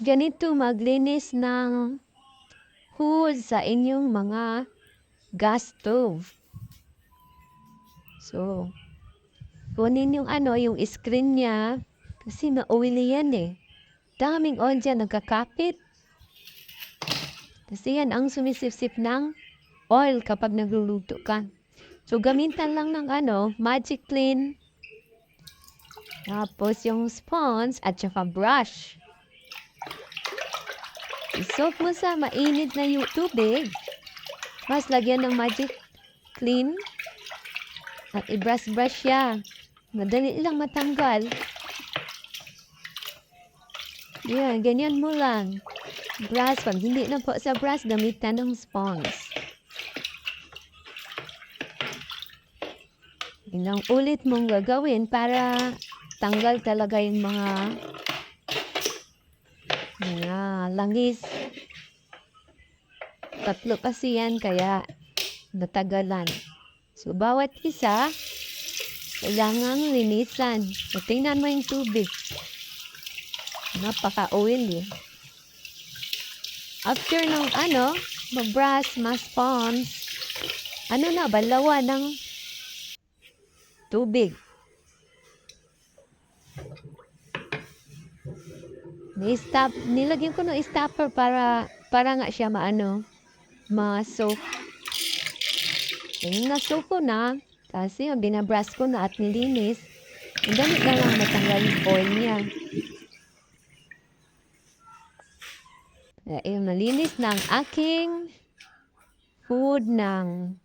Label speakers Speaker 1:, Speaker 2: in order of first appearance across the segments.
Speaker 1: ganito maglinis ng hood sa inyong mga gas stove. So, kunin yung ano, yung screen niya, kasi ma-oily yan eh. Daming oil dyan, nagkakapit. Kasi yan ang sumisipsip ng oil kapag nagluluto ka. So, gamitan lang ng ano, Magic Clean. Tapos yung sponge at saka brush. Isok mo sa mainit na yung tubig. Mas lagyan ng Magic Clean. At i-brush-brush siya. Madali lang matanggal. Yan, ganyan mo lang. Brush. Pag hindi na po sa brush, gamitan ng sponge. Ilang ulit mong gagawin para tanggal talaga yung mga mga langis. Tatlo kasi yan, kaya natagalan. So, bawat isa, kailangan linisan. So, tingnan mo yung tubig. Napaka-oily. After ng ano, mag-brush, ma-sponge, ano na, balawa ng tubig. Ni-stop, nilagyan ko ng stopper para, para nga siya maano, ma-soak. Yung na-soak ko na, kasi yung binabrush ko na at nilinis, ang dali na lang matanggal yung oil niya. Eh, yung nalinis ng aking food ng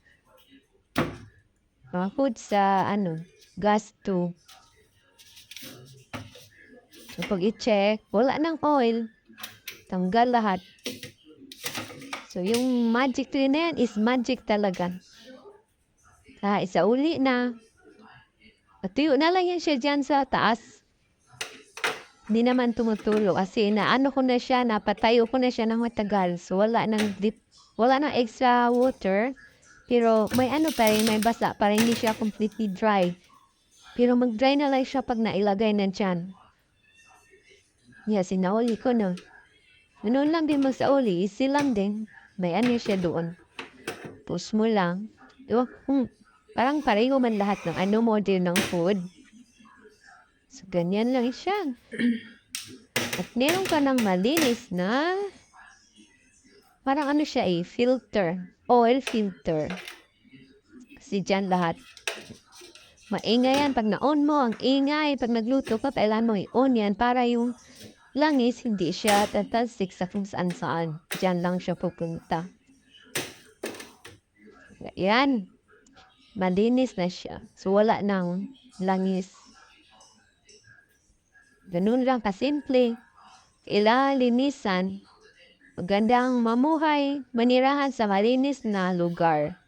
Speaker 1: mga food sa ano, gas tube. So, pag i-check, wala ng oil. Tanggal lahat. So, yung magic tree na yan is magic talaga. Ah, isa uli na. Natuyo na lang yan siya dyan sa taas. Hindi naman tumutulo kasi naano ko na siya, napatayo ko na siya ng matagal. So, wala nang deep, wala nang extra water. Pero may ano pa rin, may basa para hindi siya completely dry. Pero mag-dry na lang siya pag nailagay na dyan. Yeah, sinauli ko no. Ganun lang din magsauli, easy lang din. May ano siya doon. Push mo lang. Diba? Hmm, parang pareho man lahat ng ano model ng food. So, ganyan lang siya. At meron ka ng malinis na parang ano siya eh, filter. Oil filter. Kasi dyan lahat. Maingay yan. Pag na-on mo, ang ingay. Pag nagluto ka, kailangan mo i-on yan para yung langis, hindi siya tatalsik sa kung saan saan. Diyan lang siya pupunta. Yan. Malinis na siya. So, wala nang langis. Ganun lang kasimple. Kailangan linisan. Magandang mamuhay, manirahan sa malinis na lugar.